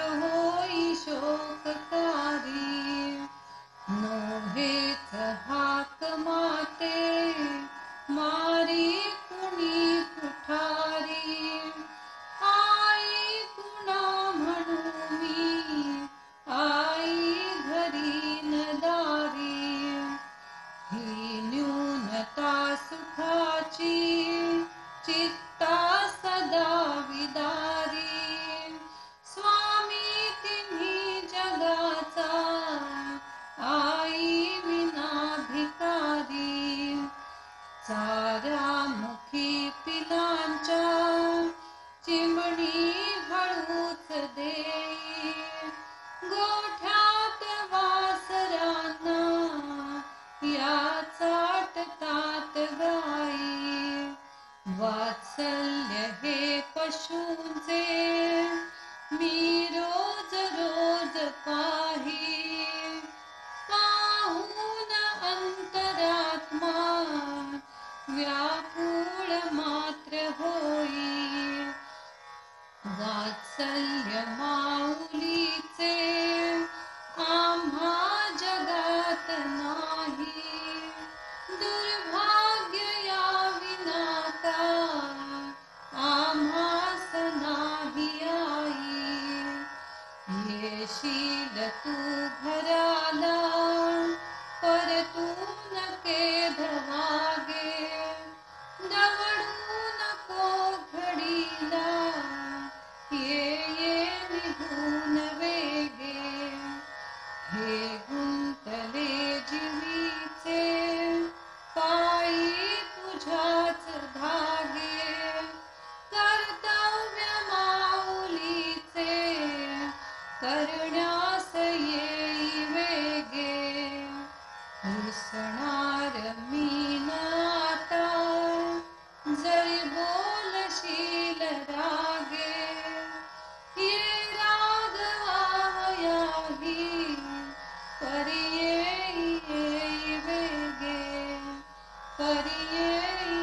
होई शोककारी ईशोकरि मेथ हळूच दे या चाटतात गाई। वात्सल्य हे पशूंचे मी रोज रोज पाही। पाहून अंतरात्मा व्याकुळ मात्र होई माऊलीचे आम्हा जगात नाही दुर्भाग्य या विनाका आम्हास नाही आई येशील तू घराला परतून के हे गुंतले जीवीचे पायी तुझ्याच धागे कर्तव्य माऊलीचे करण्यास Hari